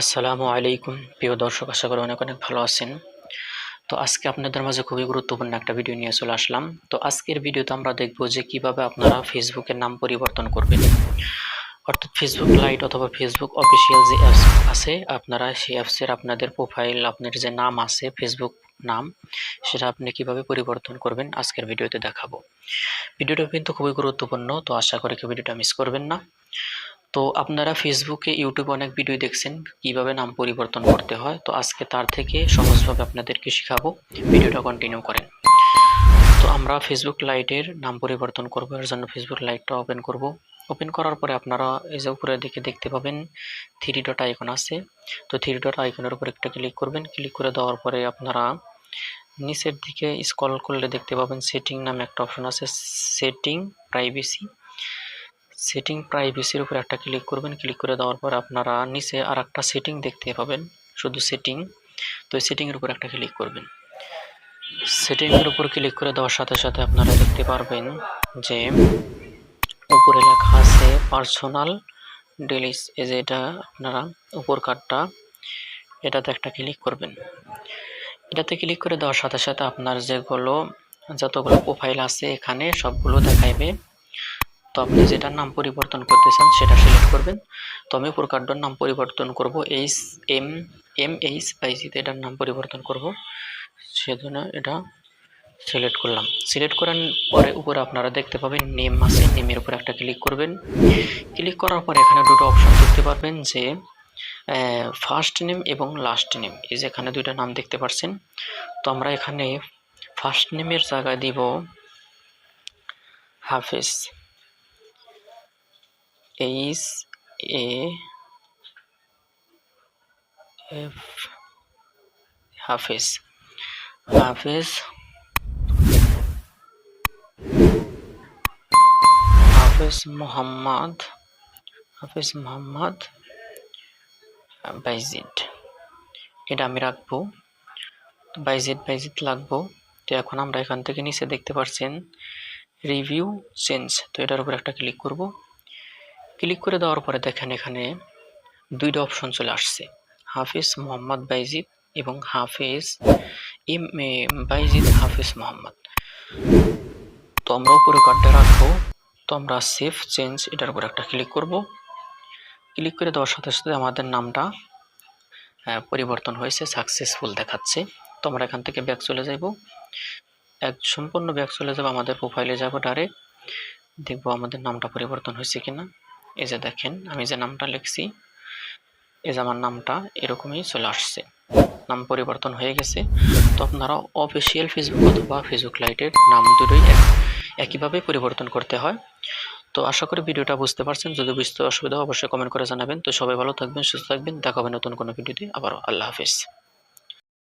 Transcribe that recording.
আসসালামু আলাইকুম। প্রিয় দর্শক, আশা করি অনেক অনেক ভালো আছেন। তো আজকে আপনাদের মাঝে খুবই গুরুত্বপূর্ণ একটা ভিডিও নিয়ে চলে আসলাম। তো আজকের ভিডিওতে আমরা দেখব যে কীভাবে আপনারা ফেসবুকের নাম পরিবর্তন করবেন। অর্থাৎ ফেসবুক লাইট অথবা ফেসবুক অফিসিয়াল যে অ্যাপস আছে, আপনারা সেই অ্যাপসের আপনাদের প্রোফাইল আপনার যে নাম আছে, ফেসবুক নাম, সেটা আপনি কীভাবে পরিবর্তন করবেন, আজকের ভিডিওতে দেখাবো। ভিডিওটা কিন্তু খুবই গুরুত্বপূর্ণ, তো আশা করি ভিডিওটা মিস করবেন না। তো আপনারা ফেসবুকে ইউটিউবে অনেক ভিডিও দেখছেন কীভাবে নাম পরিবর্তন করতে হয়। তো আজকে তার থেকে সহজভাবে আপনাদেরকে শেখাবো। ভিডিওটা কন্টিনিউ করেন। তো আমরা ফেসবুক লাইটের নাম পরিবর্তন করব। এর জন্য ফেসবুক লাইটটা ওপেন করব। ওপেন করার পরে আপনারা এই যে উপরের দিকে দেখতে পাবেন থ্রি ডট আইকন আছে। তো থ্রি ডট আইকনের উপর একটা ক্লিক করবেন। ক্লিক করে দেওয়ার পরে আপনারা নিচের দিকে স্ক্রল করলে দেখতে পাবেন সেটিং নামে একটা অপশন আছে। সেটিং প্রাইভেসি সেটিং প্রাইভেসির উপর একটা ক্লিক করবেন। ক্লিক করে দেওয়ার পর আপনারা নিচে আর একটা সেটিং দেখতে পাবেন। শুধু সেটিং তো সেটিংয়ের উপর একটা ক্লিক করবেন। সেটিংয়ের উপর ক্লিক করে দেওয়ার সাথে সাথে আপনারা দেখতে পারবেন যে উপরে লেখা আছে পার্সোনাল ডেলিস এই যে এটা আপনারা উপর কার্ডটা এটাতে একটা ক্লিক করবেন। এটাতে ক্লিক করে দেওয়ার সাথে সাথে আপনার যেগুলো, যতগুলো প্রোফাইল আছে এখানে সবগুলো দেখাইবে। তো আপনি যেটার নাম পরিবর্তন করতে চান সেটা সিলেক্ট করবেন। তো আমি উপর কার্ডটার নাম পরিবর্তন করব এইচ এম এম এইচ আইসিতে এটার নাম পরিবর্তন করব। সেজন্য এটা সিলেক্ট করলাম। সিলেক্ট করার পরে উপরে আপনারা দেখতে পাবেন নেম আছে নেমের উপর একটা ক্লিক করবেন। ক্লিক করার পর এখানে দুটো অপশন দেখতে পারবেন যে ফার্স্ট নেম এবং লাস্ট নেম এই যে এখানে দুইটা নাম দেখতে পাচ্ছেন তো আমরা এখানে ফার্স্ট নেমের জায়গায় দিব হাফেজ। এইচ এ এফ হাফেজ হাফেজ হাফেজ মোহাম্মদ হাফেজ মোহাম্মদ বাইজিদ এটা আমি রাখব। বাইজিদ বাইজিদ লাগবো। তো এখন আমরা এখান থেকে নিচে দেখতে পাচ্ছেন রিভিউ চেঞ্জ তো এটার উপর একটা ক্লিক করব। ক্লিক করে দেওয়ার পরে দেখেন এখানে দুইটা অপশন চলে আসছে। হাফিজ মোহাম্মদ বাইজিদ এবং হাফিজ এম এ বাইজিদ হাফিজ মোহাম্মদ। তো আমরা উপরে কার্ডটা রাখব। তো আমরা সেফ চেঞ্জ এটার উপর একটা ক্লিক করব। ক্লিক করে দেওয়ার সাথে সাথে আমাদের নামটা পরিবর্তন হয়েছে সাকসেসফুল দেখাচ্ছে। তো আমরা এখান থেকে ব্যাক চলে যাব এক সম্পূর্ণ ব্যাক চলে যাব আমাদের প্রোফাইলে যাব ডাইরেক্ট দেখব আমাদের নামটা পরিবর্তন হয়েছে কিনা। এই যে দেখেন, আমি যে নামটা লিখছি, এই যে আমার নামটা এরকমই চলে আসছে। নাম পরিবর্তন হয়ে গেছে। তো আপনারা অফিসিয়াল ফেসবুক অথবা ফেসবুক লাইটের নাম দুটোই একইভাবে পরিবর্তন করতে হয়। তো আশা করি ভিডিওটা বুঝতে পারছেন। যদি বুঝতে অসুবিধা অবশ্যই কমেন্ট করে জানাবেন। তো সবাই ভালো থাকবেন, সুস্থ থাকবেন। দেখা হবে নতুন কোনো ভিডিওতে। আবারও আল্লাহ হাফিজ।